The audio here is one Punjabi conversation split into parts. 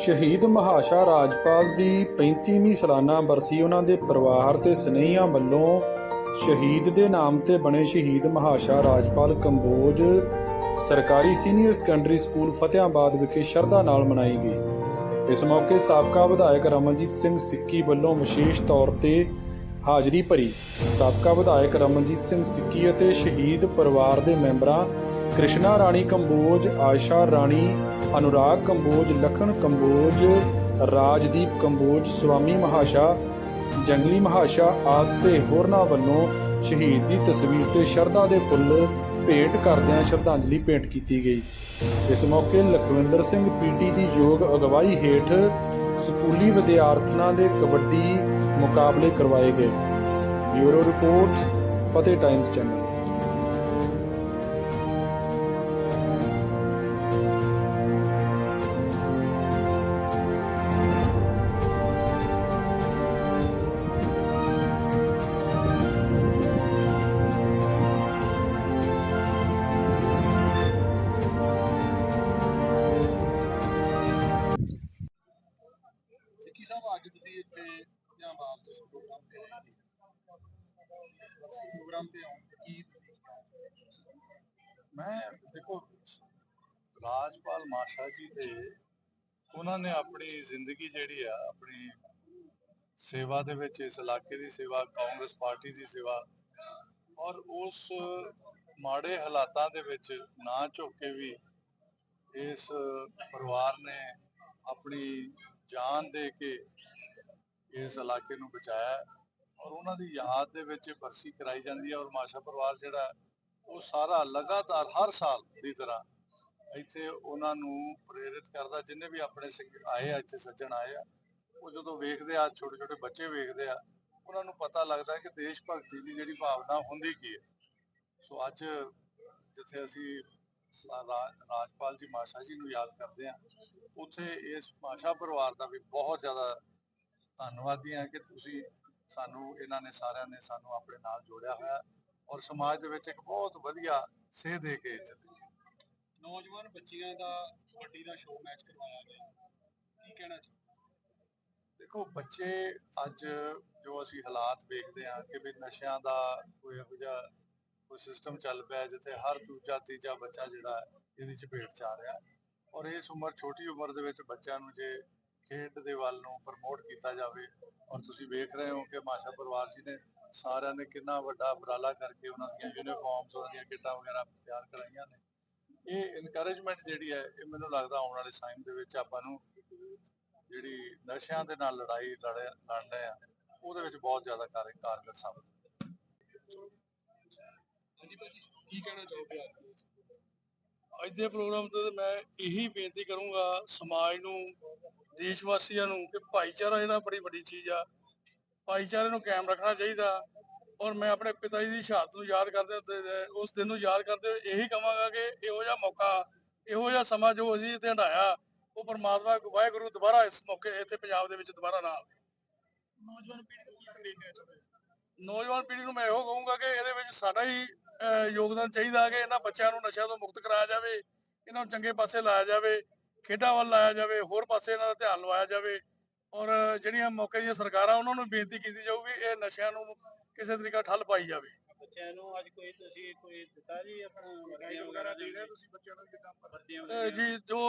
ਸ਼ਹੀਦ ਮਹਾਸ਼ਾ ਰਾਜਪਾਲ ਦੀ 35ਵੀਂ ਸਾਲਾਨਾ ਬਰਸੀ ਉਹਨਾਂ ਦੇ ਪਰਿਵਾਰ ਤੇ ਸਨੇਹੀਆਂ ਵੱਲੋਂ ਸ਼ਹੀਦ ਦੇ ਨਾਮ ਤੇ ਬਣੇ ਸ਼ਹੀਦ ਮਹਾਸ਼ਾ ਰਾਜਪਾਲ ਕੰਬੋਜ ਸਰਕਾਰੀ ਸੀਨੀਅਰ ਸੈਕੰਡਰੀ ਸਕੂਲ ਫਤਿਆਬਾਦ ਵਿਖੇ ਸ਼ਰਧਾ ਨਾਲ ਮਨਾਈ ਗਈ। ਇਸ ਮੌਕੇ ਸਾਬਕਾ ਵਿਧਾਇਕ ਰਮਨਜੀਤ ਸਿੰਘ ਸਿੱਕੀ ਵੱਲੋਂ ਵਿਸ਼ੇਸ਼ ਤੌਰ ਤੇ ਹਾਜ਼ਰੀ ਭਰੀ। ਸਾਬਕਾ ਵਿਧਾਇਕ ਰਮਨਜੀਤ ਸਿੰਘ ਸਿੱਕੀ ਅਤੇ ਸ਼ਹੀਦ ਪਰਿਵਾਰ ਦੇ ਮੈਂਬਰਾਂ ਕ੍ਰਿਸ਼ਨਾ ਰਾਣੀ ਕੰਬੋਜ ਆਸ਼ਾ ਰਾਣੀ, ਅਨੁਰਾਗ ਕੰਬੋਜ ਲਖਨ ਕੰਬੋਜ, ਰਾਜਦੀਪ ਕੰਬੋਜ ਸਵਾਮੀ ਮਹਾਸ਼ਾ, ਜੰਗਲੀ ਮਹਾਸ਼ਾ ਆਦਿ ਤੇ ਹੋਰਨਾਂ ਵੱਲੋਂ ਸ਼ਹੀਦ ਦੀ ਤਸਵੀਰ ਤੇ ਸ਼ਰਧਾ ਦੇ ਫੁੱਲ ਭੇਟ ਕਰਦਿਆਂ ਸ਼ਰਧਾਂਜਲੀ ਭੇਂਟ ਕੀਤੀ ਗਈ। ਇਸ ਮੌਕੇ ਲਖਵਿੰਦਰ ਸਿੰਘ ਪੀਟੀ ਦੀ ਯੋਗ ਅਗਵਾਈ ਹੇਠ ਸਕੂਲੀ ਵਿਦਿਆਰਥਣਾਂ ਦੇ ਕਬੱਡੀ ਮੁਕਾਬਲੇ ਕਰਵਾਏ ਗਏ। Bureau report, Fateh Times channel. Programme ਤੇ ਆਏ ਕੀ ਮੈਂ ਦੇਖੋ, ਰਾਜਪਾਲ ਮਾਸ਼ਾ ਜੀ ਦੇ ਉਹਨਾਂ ਨੇ ਆਪਣੀ ਜ਼ਿੰਦਗੀ ਜਿਹੜੀ ਆ, ਆਪਣੀ ਸੇਵਾ ਦੇ ਵਿੱਚ, ਇਸ ਇਲਾਕੇ ਦੀ ਸੇਵਾ, ਕਾਂਗਰਸ ਪਾਰਟੀ ਦੀ ਸੇਵਾ ਔਰ ਉਸ ਮਾੜੇ ਹਾਲਾਤਾਂ ਦੇ ਵਿੱਚ ਨਾ ਝੁੱਕ ਕੇ ਵੀ ਇਸ ਪਰਿਵਾਰ ਨੇ ਆਪਣੀ ਜਾਨ ਦੇ ਕੇ ਇਸ ਇਲਾਕੇ ਨੂੰ ਬਚਾਇਆ ਔਰ ਉਹਨਾਂ ਦੀ ਯਾਦ ਦੇ ਵਿੱਚ ਬਰਸੀ ਕਰਾਈ ਜਾਂਦੀ ਹੈ ਔਰ ਮਾਸ਼ਾ ਪਰਿਵਾਰ ਜਿਹੜਾ ਉਹ ਸਾਰਾ ਲਗਾਤਾਰ ਹਰ ਸਾਲ ਦੀ ਤਰ੍ਹਾਂ ਇੱਥੇ ਉਹਨਾਂ ਨੂੰ ਪ੍ਰੇਰਿਤ ਕਰਦਾ, ਜਿੰਨੇ ਵੀ ਆਪਣੇ ਸਿੰਘ ਆਏ ਆ, ਇੱਥੇ ਸੱਜਣ ਆਏ ਆ, ਉਹ ਜਦੋਂ ਵੇਖਦੇ ਆ ਛੋਟੇ ਛੋਟੇ ਬੱਚੇ ਵੇਖਦੇ ਆ, ਉਹਨਾਂ ਨੂੰ ਪਤਾ ਲੱਗਦਾ ਕਿ ਦੇਸ਼ ਭਗਤੀ ਦੀ ਜਿਹੜੀ ਭਾਵਨਾ ਹੁੰਦੀ ਕੀ ਹੈ। ਸੋ ਅੱਜ ਜਿੱਥੇ ਅਸੀਂ ਸਾ- ਰਾਜਪਾਲ ਜੀ, ਮਾਸ਼ਾ ਜੀ ਨੂੰ ਯਾਦ ਕਰਦੇ ਆ, ਉੱਥੇ ਇਸ ਮਾਸ਼ਾ ਪਰਿਵਾਰ ਦਾ ਵੀ ਬਹੁਤ ਜ਼ਿਆਦਾ ਧੰਨਵਾਦੀ ਹਾਂ ਕਿ ਤੁਸੀਂ ਸਾਨੂੰ ਇਹਨਾਂ ਨੇ ਸਾਰਿਆਂ ਨੇ ਸਾਨੂੰ ਆਪਣੇ ਨਾਲ ਜੋੜਿਆ ਹੋਇਆ ਔਰ ਸਮਾਜ ਦੇ ਵਿੱਚ ਇੱਕ ਬਹੁਤ ਵਧੀਆ ਸੇਧ ਦੇ ਕੇ ਚੱਲੇ ਨੌਜਵਾਨ ਬੱਚੀਆਂ ਦਾ ਕਬੱਡੀ ਦਾ ਸ਼ੋਅ ਮੈਚ ਕਰਵਾਇਆ ਗਿਆ। ਕੀ ਕਹਿਣਾ ਚਾਹੁੰਦੇ ਦੇਖੋ ਬੱਚੇ ਅੱਜ ਜੋ ਅਸੀਂ ਹਾਲਾਤ ਵੇਖਦੇ ਹਾਂ ਕਿ ਵੀ ਨਸ਼ਿਆਂ ਦਾ ਕੋਈ ਇਹੋ ਜਿਹਾ ਕੋਈ ਸਿਸਟਮ ਚੱਲ ਪਿਆ ਜਿੱਥੇ ਹਰ ਦੂਜਾ ਤੀਜਾ ਬੱਚਾ ਜਿਹੜਾ ਇਹਦੀ ਚਪੇਟ ਚ ਆ ਰਿਹਾ ਔਰ ਇਸ ਉਮਰ ਛੋਟੀ ਉਮਰ ਦੇ ਵਿੱਚ ਬੱਚਿਆਂ ਨੂੰ ਜੇ ਖੇਡ ਦੇ ਵੱਲ ਨੂੰ ਪ੍ਰਮੋਟ ਕੀਤਾ ਜਾਵੇ ਔਰ ਤੁਸੀਂ ਵੇਖ ਰਹੇ ਹੋ ਕਿ ਮਾਸ਼ਾ ਪਰਿਵਾਰ ਜੀ ਨੇ ਸਾਰਿਆਂ ਨੇ ਕਿੰਨਾ ਵੱਡਾ ਉਪਰਾਲਾ ਕਰਕੇ ਉਹਨਾਂ ਦੀਆਂ ਯੂਨੀਫਾਰਮਸ ਉਹਨਾਂ ਦੀਆਂ ਕਿੱਟਾਂ ਵਗੈਰਾ ਤਿਆਰ ਕਰਾਈਆਂ ਨੇ। ਇਹ ਇਨਕਰੇਜਮੈਂਟ ਜਿਹੜੀ ਹੈ, ਇਹ ਮੈਨੂੰ ਲੱਗਦਾ ਆਉਣ ਵਾਲੇ ਟਾਈਮ ਦੇ ਵਿੱਚ ਆਪਾਂ ਨੂੰ ਜਿਹੜੀ ਨਸ਼ਿਆਂ ਦੇ ਨਾਲ ਲੜਾਈ ਲੜ ਲੜ ਆ, ਉਹਦੇ ਵਿੱਚ ਬਹੁਤ ਜ਼ਿਆਦਾ ਕਾਰਗਰ ਸਾਬਤ ਹਾਂਜੀ ਭਾਜੀ, ਕੀ ਕਹਿਣਾ ਚਾਹੋਗੇ ਅੱਜ ਅੱਜ ਦੇ ਪ੍ਰੋਗਰਾਮ ਤੇ ਮੈਂ ਇਹੀ ਬੇਨਤੀ ਕਰੂੰਗਾ ਸਮਾਜ ਨੂੰ ਦੇਸ਼ ਵਾਸੀਆਂ ਨੂੰ ਕਿ ਭਾਈਚਾਰਾ ਜਿਹੜਾ ਬੜੀ ਵੱਡੀ ਚੀਜ਼ ਆ ਭਾਈਚਾਰੇ ਨੂੰ ਕਾਇਮ ਰੱਖਣਾ ਚਾਹੀਦਾ ਔਰ ਮੈਂ ਆਪਣੇ ਪਿਤਾ ਜੀ ਦੀ ਸ਼ਹਾਦਤ ਨੂੰ ਯਾਦ ਕਰਦੇ ਉਸ ਦਿਨ ਨੂੰ ਯਾਦ ਕਰਦੇ ਹੋਏ ਇਹੀ ਕਹਾਂਗਾ ਕਿ ਇਹੋ ਜਿਹਾ ਮੌਕਾ ਇਹੋ ਜਿਹਾ ਸਮਾਂ ਜੋ ਅਸੀਂ ਇੱਥੇ ਹੰਡਾਇਆ ਉਹ ਪਰਮਾਤਮਾ ਵਾਹਿਗੁਰੂ ਦੁਬਾਰਾ ਇਸ ਮੌਕੇ ਇੱਥੇ ਪੰਜਾਬ ਦੇ ਵਿੱਚ ਦੁਬਾਰਾ ਨਾ ਆਵੇ ਨੌਜਵਾਨ ਪੀੜ੍ਹੀ ਨੂੰ ਕੀ ਸੰਦੇਸ਼ ਦੇਣਾ ਚਾਹੁੰਦੇ ਹੋ? ਨੌਜਵਾਨ ਪੀੜ੍ਹੀ ਨੂੰ ਮੈਂ ਇਹੋ ਕਹੂੰਗਾ ਕਿ ਇਹਦੇ ਵਿੱਚ ਸਾਡਾ ਹੀ ਯੋਗਦਾਨ ਚਾਹੀਦਾ ਕਿ ਇਹਨਾਂ ਬੱਚਿਆਂ ਨੂੰ ਨਸ਼ਿਆਂ ਤੋਂ ਮੁਕਤ ਕਰਾਇਆ ਜਾਵੇ ਇਹਨਾਂ ਨੂੰ ਚੰਗੇ ਪਾਸੇ ਲਾਇਆ ਜਾਵੇ ਖੇਡਾਂ ਵੱਲ ਲਾਇਆ ਜਾਵੇ ਹੋਰ ਪਾਸੇ ਇਹਨਾਂ ਦਾ ਧਿਆਨ ਲਵਾਇਆ ਜਾਵੇ। ਔਰ ਜਿਹੜੀਆਂ ਮੌਕੇ ਦੀਆਂ ਸਰਕਾਰਾਂ ਉਹਨਾਂ ਨੂੰ ਬੇਨਤੀ ਕੀਤੀ ਜਾਊਗੀ ਇਹ ਨਸ਼ਿਆਂ ਨੂੰ ਕਿਸੇ ਤਰੀਕਾ ਠੱਲ ਪਾਈ ਜਾਵੇ। ਬੱਚਿਆਂ ਨੂੰ ਅੱਜ ਕੋਈ ਤੁਸੀਂ ਕੋਈ ਦਿੱਤਾ ਜੀ ਆਪਣਾ ਵਰਦੀਆਂ ਵਗੈਰਾ ਦੇ ਰਹੇ ਹੋ ਤੁਸੀਂ ਬੱਚਿਆਂ ਨੂੰ ਜਿੱਦਾਂ ਵਰਦੀਆਂ ਅਹ, ਜੀ ਜੋ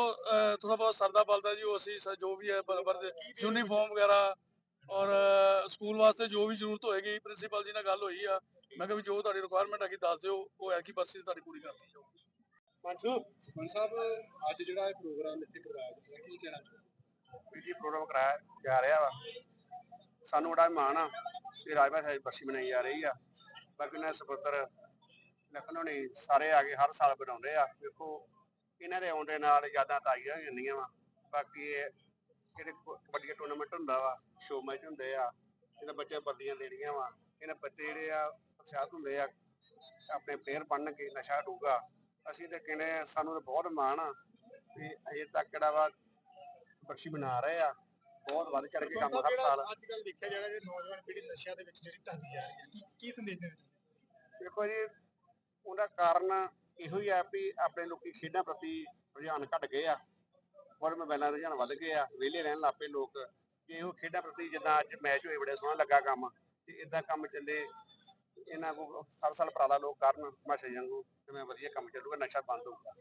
ਥੋੜਾ ਬਹੁਤ ਸਰਦਾ ਬਲਦਾ ਜੀ ਉਹ ਅਸੀਂ ਜੋ ਵੀ ਹੈ ਬਰਬਰ ਯੂਨੀਫਾਰਮ ਵਗੈਰਾ ਔਰ ਸਕੂਲ ਵਾਸਤੇ ਜੋ ਵੀ ਜ਼ਰੂਰਤ ਹੋਏਗੀ ਪ੍ਰਿੰਸੀਪਲ ਜੀ ਨਾਲ ਗੱਲ ਹੋਈ ਆ ਮੈਂ ਕਿਹਾ ਵੀ ਜੋ ਤੁਹਾਡੀ ਰਿਕੁਆਇਰਮੈਂਟ ਹੈਗੀ ਦੱਸ ਦਿਓ ਉਹ ਐਕੀ ਪਰਸੀ ਤੁਹਾਡੀ ਪੂਰੀ ਕਰ ਦਿੱਤੀ ਜਾਊਗੀ ਮਨਸੂ ਮਨ ਸਾਹਿਬ ਅੱਜ ਜਿਹੜਾ ਇਹ ਪ੍ਰੋਗਰਾਮ ਇੱਥੇ ਕਰਵਾਇਆ ਗਿਆ ਕੀ ਕਹਿਣਾ ਚਾਹੋਗੇ? ਵੀ ਜੀ ਪ੍ਰੋਗਰਾਮ ਕਰਾਇਆ ਜਾ ਰਿਹਾ ਵਾ। ਸਾਨੂੰ ਬੜਾ ਮਾਣ ਆ ਕਿ ਰਾਜਪਾਲ ਸਾਹਿਬ ਬਰਸੀ ਮਨਾਈ ਜਾ ਰਹੀ ਆ। ਬਾਕੀ ਦੇ ਸਪੁੱਤਰ ਲਖਨਊ ਨੇ ਸਾਰੇ ਆ ਕੇ ਹਰ ਸਾਲ ਬਣਾਉਂਦੇ ਆ। ਵੇਖੋ ਇਹਨਾਂ ਦੇ ਆਉਣ ਦੇ ਨਾਲ ਯਾਦਾਂ ਤਾਜ਼ੀਆਂ ਹੋ ਜਾਂਦੀਆਂ ਵਾ। ਬਾਕੀ ਇਹ ਜਿਹੜੇ ਕ- ਕਬੱਡੀ ਦਾ ਟੂਰਨਾਮੈਂਟ ਹੁੰਦਾ ਵਾ ਸ਼ੋ ਮੈਚ ਹੁੰਦੇ ਆ ਇਹਨਾਂ ਬੱਚੇ ਵਰਦੀਆਂ ਦੇਣੀਆਂ ਵਾ। ਇਹਨਾਂ ਬੱਚੇ ਜਿਹੜੇ ਆ ਉਤਸ਼ਾਹਤ ਹੁੰਦੇ ਆ ਆਪਣੇ ਪਲੇਅਰ ਕੇ ਨਸ਼ਾ ਹਟੂਗਾ ਅਸੀਂ ਤੇ ਕਹਿੰਦੇ ਆ, ਸਾਨੂੰ ਤਾਂ ਬਹੁਤ ਮਾਣ ਆ ਵੀ ਅਜੇ ਤੱਕ ਜਿਹੜਾ ਵਾ ਬਖਸ਼ੀ ਬਣਾ ਰਹੇ ਆ। ਬਹੁਤ ਵੱਧ ਚੜ ਕੇ ਕੰਮ ਹਰ ਸਾਲ। ਅੱਜ ਕੱਲ ਦੇਖਿਆ ਜਾਣਾ ਕਿ ਨੌਜਵਾਨ ਪੀੜ੍ਹੀ ਨਸ਼ਿਆਂ ਦੇ ਵਿੱਚ ਜਿਹੜੀ ਧੱਸਦੀ ਜਾ ਰਹੀ ਹੈ ਕੀ- ਸੰਦੇਸ਼ ਦੇਣਾ ਦੇਖੋ ਜੀ ਉਹਦਾ ਕਾਰਨ ਇਹੋ ਹੀ ਆ ਵੀ ਆਪਣੇ ਲੋਕੀ ਖੇਡਾਂ ਪ੍ਰਤੀ ਰੁਝਾਨ ਘਟ ਗਏ ਆ। ਔਰ ਮੋਬਾਈਲਾਂ ਦੇ ਰੁਝਾਨ ਵੱਧ ਗਏ ਆ ਵਿਹਲੇ ਰਹਿਣ ਲੱਗ ਪਏ ਲੋਕ। ਕਿ ਉਹ ਖੇਡਾਂ ਪ੍ਰਤੀ ਜਿੱਦਾਂ ਅੱਜ ਮੈਚ ਹੋਏ ਬੜੇ ਸੋਹਣਾ ਲੱਗਾ ਕੰਮ। ਤੇ ਇਦਾਂ ਕੰਮ ਚੱਲੇ ਇਹਨਾਂ ਕੋ ਹਰ ਸਾਲ ਉਪਰਾਲਾ ਲੋਕ ਕਰਨ ਮਾਸ਼ਾ ਜੀ ਵਾਂਗੂ ਤੇ ਵਧੀਆ ਕੰਮ ਚੱਲੂਗਾ, ਨਸ਼ਾ ਬੰਦ ਹੋਊਗਾ।